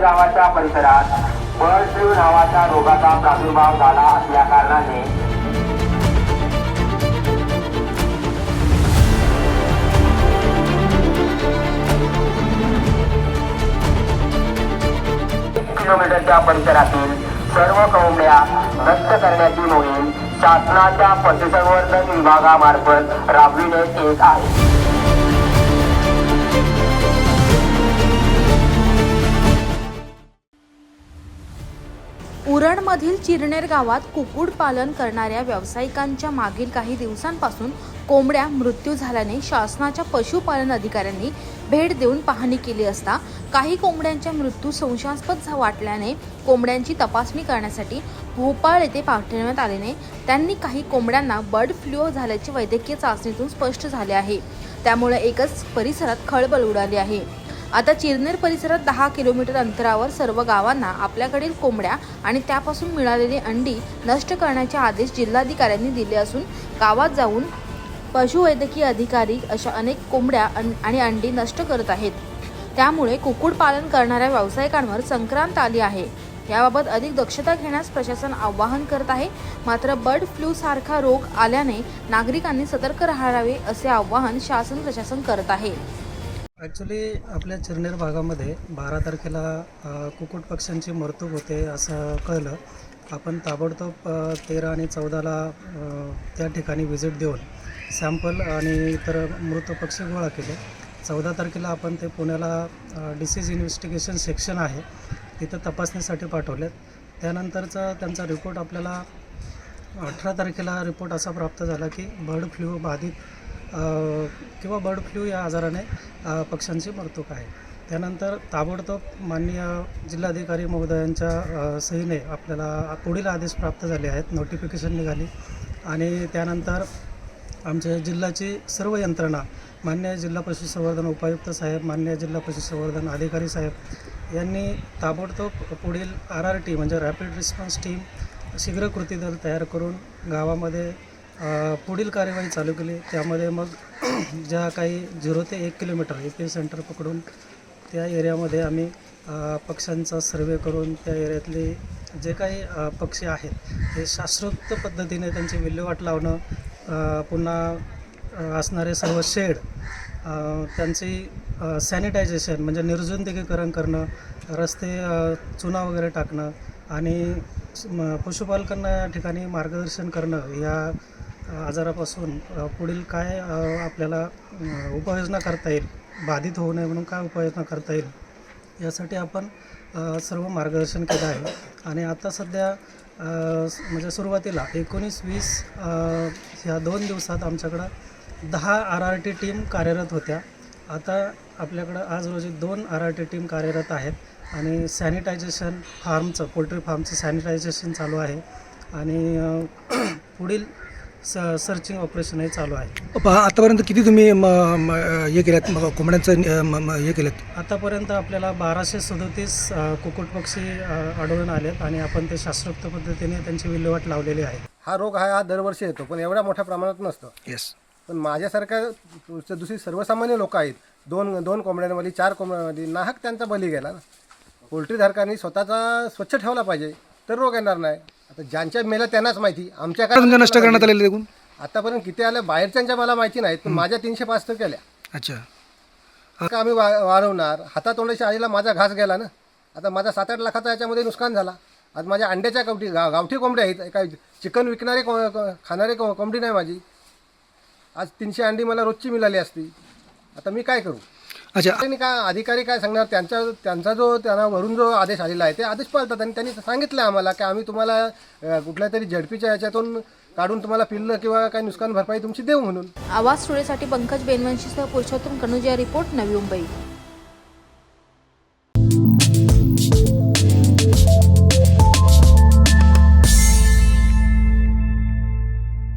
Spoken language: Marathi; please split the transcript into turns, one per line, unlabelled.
गावाच्या परिसरात बर्ड फ्लू नावाच्या रोगाचा प्रादुर्भाव झाला असल्या कारणाने. किलोमीटरच्या परिसरातील सर्व कोंबड्या नष्ट करण्याची मोहीम शासनाच्या पशुसंवर्धन विभागामार्फत राबविण्यात येत आहे.
उरणमधील चिरनेर गावात कुक्कुटपालन करणाऱ्या व्यावसायिकांच्या मागील काही दिवसांपासून कोंबड्या मृत्यू झाल्याने शासनाच्या पशुपालन अधिकाऱ्यांनी भेट देऊन पाहणी केली असता काही कोंबड्यांच्या मृत्यू संशयास्पद वाटल्याने कोंबड्यांची तपासणी करण्यासाठी भोपाळ येथे पाठवण्यात आल्याने त्यांनी काही कोंबड्यांना बर्ड फ्लू झाल्याचे वैद्यकीय चाचणीतून स्पष्ट झाले आहे. त्यामुळे एकच परिसरात खळबळ उडाली आहे. आता चिरनेर परिसरात दहा किलोमीटर अंतरावर सर्व गावांना आपल्याकडील कोंबड्या आणि त्यापासून मिळालेली अंडी नष्ट करण्याचे आदेश जिल्हाधिकाऱ्यांनी दिले असून गावात जाऊन पशुवैद्यकीय अधिकारी अशा अनेक कोंबड्या आणि अंडी नष्ट करत आहेत. त्यामुळे कुक्कुटपालन करणाऱ्या व्यावसायिकांवर संक्रांत आली आहे. याबाबत अधिक दक्षता घेण्यास प्रशासन आवाहन करत आहे. मात्र बर्ड फ्लू सारखा रोग आल्याने नागरिकांनी सतर्क राहावे असे आवाहन शासन प्रशासन करत आहे.
ॲक्च्युली आपल्या चिरनेर भागामध्ये बारा तारखेला कुक्कुट पक्ष्यांची मरतूक होते असं कळलं. आपण ताबडतोब तेरा आणि चौदाला त्या ठिकाणी व्हिजिट देऊन सॅम्पल आणि इतर मृत पक्षी गोळा केले. चौदा तारखेला आपण ते पुण्याला डिसीज इन्व्हेस्टिगेशन सेक्शन आहे. तिथं तपासणीसाठी पाठवलेत. त्यानंतरचा त्यांचा रिपोर्ट आपल्याला अठरा तारखेला रिपोर्ट असा प्राप्त झाला की बर्ड फ्लू बाधित किंवा बर्ड फ्लू या आजाराने अ, पक्ष्यांची आहे. त्यानंतर ताबडतोब माननीय जिल्हाधिकारी महोदयांच्या सहीने आपल्याला पुढील आदेश प्राप्त झाले आहेत नोटिफिकेशन निघाली. आणि त्यानंतर आमच्या जिल्ह्याची सर्व यंत्रणा मान्य जिल्हा पशुसंवर्धन उपायुक्त साहेब मान्य जिल्हा पशुसंवर्धन अधिकारी साहेब यांनी ताबडतोब पुढील आर आर टी म्हणजे रॅपिड रिस्पॉन्स टीम शीघ्र कृती दल तयार करून गावामध्ये पुढील कार्यवाही चालू केली. त्यामध्ये मग ज्या काही झिरो ते एक किलोमीटर ए पी सेंटर पकडून त्या एरियामध्ये आम्ही पक्ष्यांचा सर्वे करून त्या एरियातले जे काही पक्षी आहेत ते शास्त्रोक्त पद्धतीने त्यांची विल्हेवाट लावणं पुन्हा असणारे सर्व शेड त्यांची सॅनिटायझेशन म्हणजे निर्जंतुकीकरण करणं रस्ते चुना वगैरे टाकणं आणि म- पशुपालकांना ठिकाणी मार्गदर्शन करणं या आजारापासून पुढील काय आपल्याला उपाययोजना करता येईल बाधित होऊ नये म्हणून काय उपाययोजना करता येईल यासाठी आपण सर्व मार्गदर्शन केलं आहे. आणि आता सध्या म्हणजे सुरुवातीला एकोणीस वीस ह्या दोन दिवसात आमच्याकडं दहा आर आर टी टीम कार्यरत होत्या. आता आपल्याकडं आज रोजी दोन आर आर टी टीम कार्यरत आहेत आणि सॅनिटायझेशन फार्मचं पोल्ट्री फार्मचं सॅनिटायझेशन चालू आहे. आणि पुढील स सर्चिंग ऑपरेशन हे चालू आहे.
पहा आतापर्यंत किती तुम्ही म, म, हे केल्यात? मग कोंबड्यांचं अ, म, म, हे केलं
आतापर्यंत आपल्याला बाराशे सदोतीस कुक्कुट पक्षी आढळून आलेत आणि आपण ते शास्त्रोक्त पद्धतीने त्यांची विल्हेवाट लावलेली आहे.
हा रोग हा हा दरवर्षी येतो पण एवढ्या मोठ्या प्रमाणात नसतं.
येस
पण माझ्यासारख्या दुस- दुसरी सर्वसामान्य लोक आहेत. दोन दोन कोंबड्यांमध्ये चार कोंबड्यांमध्ये नाहक त्यांचा बली गेला ना. पोल्ट्रीधारकांनी स्वतःचा स्वच्छ ठेवला पाहिजे तर रोग येणार नाही. आता ज्यांच्या मेल्या त्यांनाच माहिती. आमच्या काय
नष्ट करण्यात आलेले देखून
आतापर्यंत किती आल्या बाहेरच्यांच्या मला माहिती नाहीत पण माझ्या तीनशे पाच तर केल्या.
अच्छा.
का आम्ही वा वाढवणार? हातातोंडाच्या आईला माझा घास गेला ना? आता माझा सात आठ लाखाचा याच्यामध्ये नुकसान झाला. आज माझ्या अंड्याच्या गावठी गा गावठी कोंबड्या आहेत. काय चिकन विकणारे को- खाणारे को कोंबडी नाही माझी. आज तीनशे अंडी मला रोजची मिळाली असती. आता मी काय करू?
अच्छा.
त्यांनी काय अधिकारी काय सांगणार? त्यांचा त्यांचा जो त्यांना वरून जो आदेश आलेला आहे ते आदेश पाळतात आणि त्यांनी सांगितलं आम्हाला की आम्ही तुम्हाला अ, कुठल्या तरी झडपीच्या याच्यातून काढून तुम्हाला पिल्लं किंवा काही नुकसान भरपाई तुमची देऊ म्हणून.
आवाज स्टुडिओसाठी पंकज बेनवंशीसह पुरुषोत्तम कनुजिया रिपोर्ट नवी मुंबई.